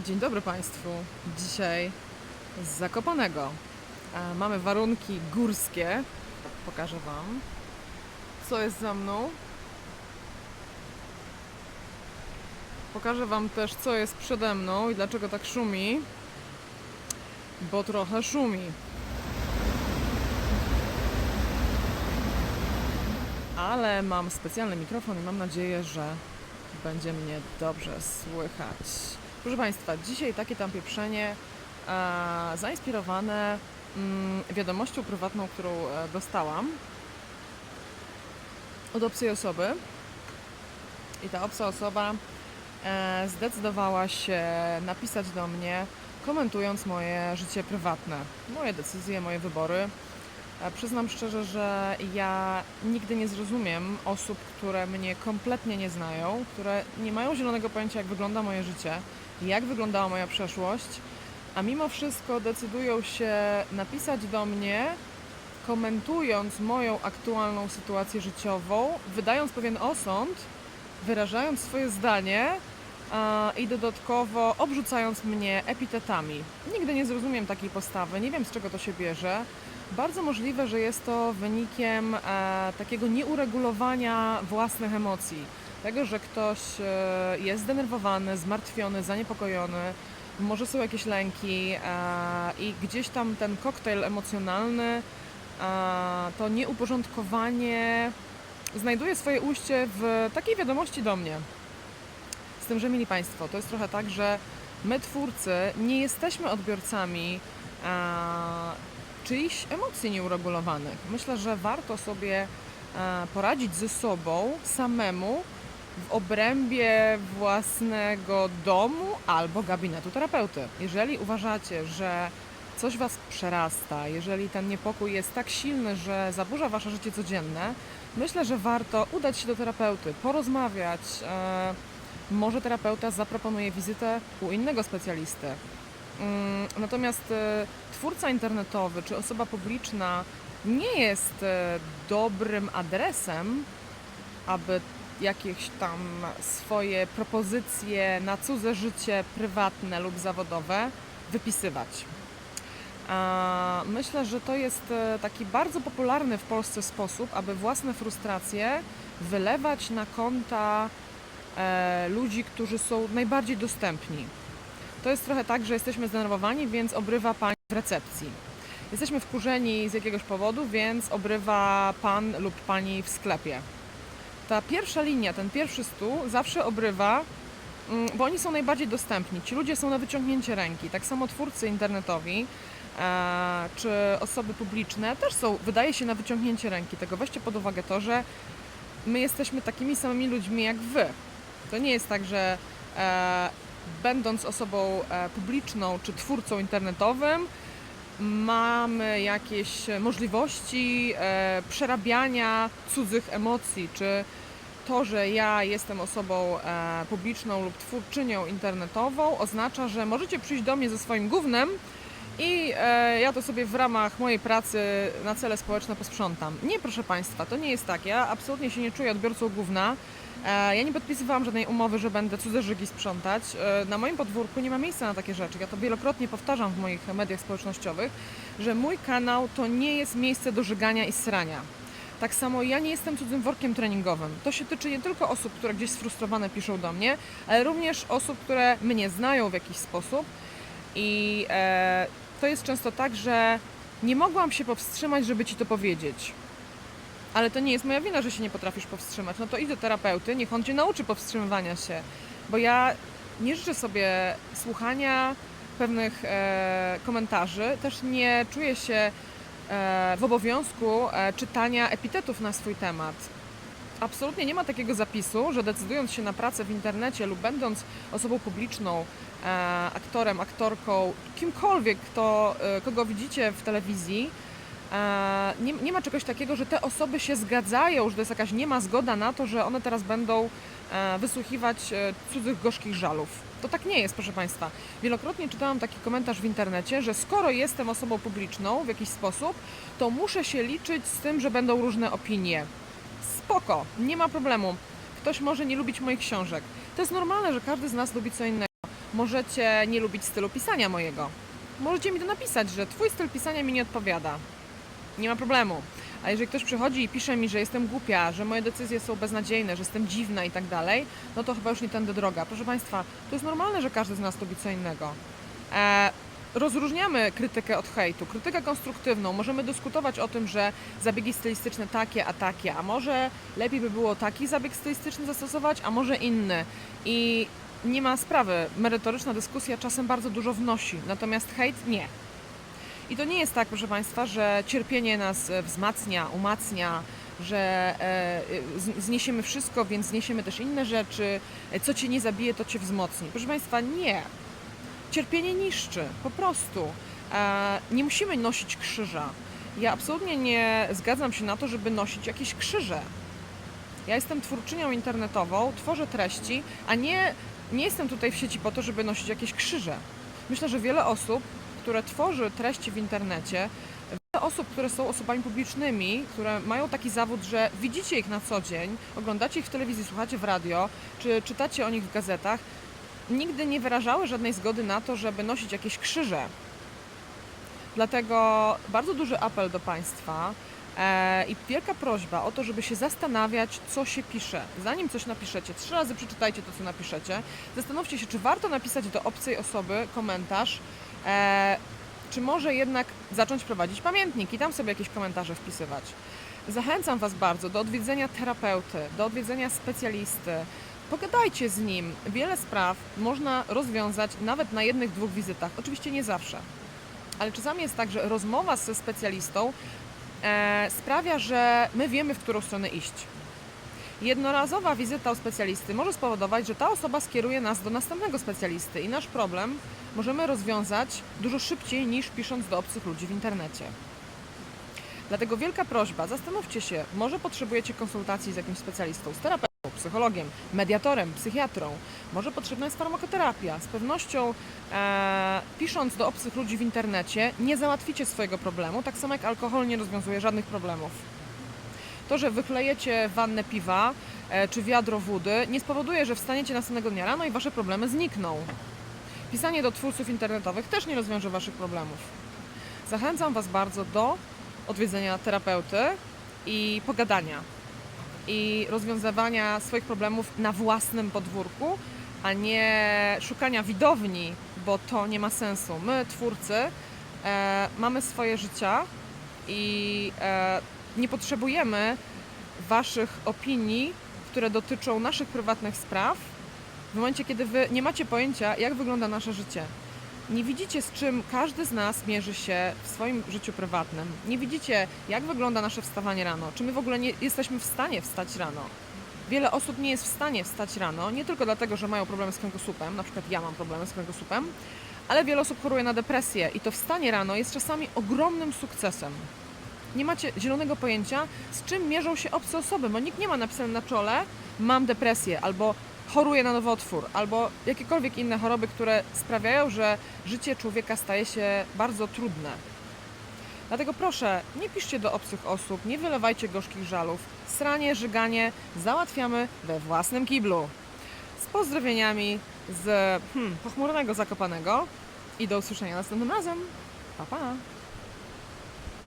Dzień dobry Państwu. Dzisiaj z Zakopanego. E, Mamy warunki górskie. Pokażę Wam, co jest za mną. Pokażę Wam też, co jest przede mną i dlaczego tak szumi. Bo trochę szumi. Ale mam specjalny mikrofon i mam nadzieję, że będzie mnie dobrze słychać. Proszę Państwa, dzisiaj takie tam pieprzenie e, zainspirowane mm, wiadomością prywatną, którą e, dostałam od obcej osoby. I ta obca osoba e, zdecydowała się napisać do mnie, komentując moje życie prywatne, moje decyzje, moje wybory. E, Przyznam szczerze, że ja nigdy nie zrozumiem osób, które mnie kompletnie nie znają, które nie mają zielonego pojęcia, jak wygląda moje życie, jak wyglądała moja przeszłość, a mimo wszystko decydują się napisać do mnie, komentując moją aktualną sytuację życiową, wydając pewien osąd, wyrażając swoje zdanie i dodatkowo obrzucając mnie epitetami. Nigdy nie zrozumiem takiej postawy, nie wiem z czego to się bierze. Bardzo możliwe, że jest to wynikiem e, takiego nieuregulowania własnych emocji. Tego, że ktoś e, jest zdenerwowany, zmartwiony, zaniepokojony, może są jakieś lęki e, i gdzieś tam ten koktajl emocjonalny, e, to nieuporządkowanie znajduje swoje ujście w takiej wiadomości do mnie. Z tym, że mili Państwo, to jest trochę tak, że my twórcy nie jesteśmy odbiorcami czyichś emocji nieuregulowanych. Myślę, że warto sobie poradzić ze sobą samemu w obrębie własnego domu albo gabinetu terapeuty. Jeżeli uważacie, że coś Was przerasta, jeżeli ten niepokój jest tak silny, że zaburza Wasze życie codzienne, myślę, że warto udać się do terapeuty, porozmawiać. E, może terapeuta zaproponuje wizytę u innego specjalisty. Mm, Natomiast e, twórca internetowy czy osoba publiczna nie jest e, dobrym adresem, aby jakieś tam swoje propozycje na cudze życie prywatne lub zawodowe wypisywać. Myślę, że to jest e, taki bardzo popularny w Polsce sposób, aby własne frustracje wylewać na konta e, ludzi, którzy są najbardziej dostępni. To jest trochę tak, że jesteśmy zdenerwowani, więc obrywa pani w recepcji. Jesteśmy wkurzeni z jakiegoś powodu, więc obrywa pan lub pani w sklepie. Ta pierwsza linia, ten pierwszy stół zawsze obrywa, mm, bo oni są najbardziej dostępni. Ci ludzie są na wyciągnięcie ręki. Tak samo twórcy internetowi e, czy osoby publiczne też są, wydaje się, na wyciągnięcie ręki. Tego weźcie pod uwagę to, że my jesteśmy takimi samymi ludźmi jak wy. To nie jest tak, że e, będąc osobą e, publiczną czy twórcą internetowym, mamy jakieś możliwości e, przerabiania cudzych emocji, czy to, że ja jestem osobą e, publiczną lub twórczynią internetową, oznacza, że możecie przyjść do mnie ze swoim gównem i e, ja to sobie w ramach mojej pracy na cele społeczne posprzątam. Nie, proszę Państwa, to nie jest tak. Ja absolutnie się nie czuję odbiorcą gówna. E, Ja nie podpisywałam żadnej umowy, że będę cudze żygi sprzątać. E, Na moim podwórku nie ma miejsca na takie rzeczy. Ja to wielokrotnie powtarzam w moich mediach społecznościowych, że mój kanał to nie jest miejsce do żygania i srania. Tak samo ja nie jestem cudzym workiem treningowym. To się tyczy nie tylko osób, które gdzieś sfrustrowane piszą do mnie, ale również osób, które mnie znają w jakiś sposób. I e, to jest często tak, że nie mogłam się powstrzymać, żeby ci to powiedzieć. Ale to nie jest moja wina, że się nie potrafisz powstrzymać. No to idź do terapeuty, niech on cię nauczy powstrzymywania się. Bo ja nie życzę sobie słuchania pewnych e, komentarzy, też nie czuję się e, w obowiązku e, czytania epitetów na swój temat. Absolutnie nie ma takiego zapisu, że decydując się na pracę w internecie lub będąc osobą publiczną, e, aktorem, aktorką, kimkolwiek, kto, e, kogo widzicie w telewizji, nie, nie ma czegoś takiego, że te osoby się zgadzają, że to jest jakaś nie ma zgoda na to, że one teraz będą e, wysłuchiwać e, cudzych gorzkich żalów. To tak nie jest, proszę Państwa. Wielokrotnie czytałam taki komentarz w internecie, że skoro jestem osobą publiczną w jakiś sposób, to muszę się liczyć z tym, że będą różne opinie. Spoko, nie ma problemu. Ktoś może nie lubić moich książek. To jest normalne, że każdy z nas lubi co innego. Możecie nie lubić stylu pisania mojego. Możecie mi to napisać, że twój styl pisania mi nie odpowiada. Nie ma problemu. A jeżeli ktoś przychodzi i pisze mi, że jestem głupia, że moje decyzje są beznadziejne, że jestem dziwna i tak dalej, no to chyba już nie tędy droga. Proszę Państwa, to jest normalne, że każdy z nas lubi co innego. E, rozróżniamy krytykę od hejtu. Krytykę konstruktywną. Możemy dyskutować o tym, że zabiegi stylistyczne takie, a takie, a może lepiej by było taki zabieg stylistyczny zastosować, a może inny. I nie ma sprawy. Merytoryczna dyskusja czasem bardzo dużo wnosi, natomiast hejt nie. I to nie jest tak, proszę Państwa, że cierpienie nas e, wzmacnia, umacnia, że e, z- zniesiemy wszystko, więc zniesiemy też inne rzeczy. E, Co cię nie zabije, to cię wzmocni. Proszę Państwa, nie. Cierpienie niszczy, po prostu. E, Nie musimy nosić krzyża. Ja absolutnie nie zgadzam się na to, żeby nosić jakieś krzyże. Ja jestem twórczynią internetową, tworzę treści, a nie, nie jestem tutaj w sieci po to, żeby nosić jakieś krzyże. Myślę, że wiele osób, które tworzy treści w internecie, wiele osób, które są osobami publicznymi, które mają taki zawód, że widzicie ich na co dzień, oglądacie ich w telewizji, słuchacie w radio, czy czytacie o nich w gazetach, nigdy nie wyrażały żadnej zgody na to, żeby nosić jakieś krzyże. Dlatego bardzo duży apel do Państwa e, i wielka prośba o to, żeby się zastanawiać, co się pisze. Zanim coś napiszecie, trzy razy przeczytajcie to, co napiszecie. Zastanówcie się, czy warto napisać do obcej osoby komentarz, e, czy może jednak zacząć prowadzić pamiętnik i tam sobie jakieś komentarze wpisywać. Zachęcam Was bardzo do odwiedzenia terapeuty, do odwiedzenia specjalisty. Pogadajcie z nim. Wiele spraw można rozwiązać nawet na jednych, dwóch wizytach. Oczywiście nie zawsze. Ale czasami jest tak, że rozmowa ze specjalistą e, sprawia, że my wiemy, w którą stronę iść. Jednorazowa wizyta u specjalisty może spowodować, że ta osoba skieruje nas do następnego specjalisty i nasz problem możemy rozwiązać dużo szybciej niż pisząc do obcych ludzi w internecie. Dlatego wielka prośba, zastanówcie się, może potrzebujecie konsultacji z jakimś specjalistą, z terapeutą, psychologiem, mediatorem, psychiatrą, może potrzebna jest farmakoterapia. Z pewnością e, pisząc do obcych ludzi w internecie nie załatwicie swojego problemu, tak samo jak alkohol nie rozwiązuje żadnych problemów. To, że wychlejecie wannę piwa e, czy wiadro wody nie spowoduje, że wstaniecie następnego dnia rano i wasze problemy znikną. Pisanie do twórców internetowych też nie rozwiąże waszych problemów. Zachęcam was bardzo do odwiedzenia terapeuty i pogadania i rozwiązywania swoich problemów na własnym podwórku, a nie szukania widowni, bo to nie ma sensu. My, twórcy, e, mamy swoje życia i e, nie potrzebujemy Waszych opinii, które dotyczą naszych prywatnych spraw, w momencie, kiedy Wy nie macie pojęcia, jak wygląda nasze życie. Nie widzicie, z czym każdy z nas mierzy się w swoim życiu prywatnym. Nie widzicie, jak wygląda nasze wstawanie rano. Czy my w ogóle nie jesteśmy w stanie wstać rano. Wiele osób nie jest w stanie wstać rano, nie tylko dlatego, że mają problemy z kręgosłupem, na przykład ja mam problemy z kręgosłupem, ale wiele osób choruje na depresję i to wstanie rano jest czasami ogromnym sukcesem. Nie macie zielonego pojęcia, z czym mierzą się obce osoby, bo nikt nie ma napisane na czole mam depresję albo choruję na nowotwór, albo jakiekolwiek inne choroby, które sprawiają, że życie człowieka staje się bardzo trudne. Dlatego proszę, nie piszcie do obcych osób, nie wylewajcie gorzkich żalów. Sranie, żyganie załatwiamy we własnym kiblu. Z pozdrowieniami z hmm, pochmurnego Zakopanego i do usłyszenia następnym razem. Pa, pa!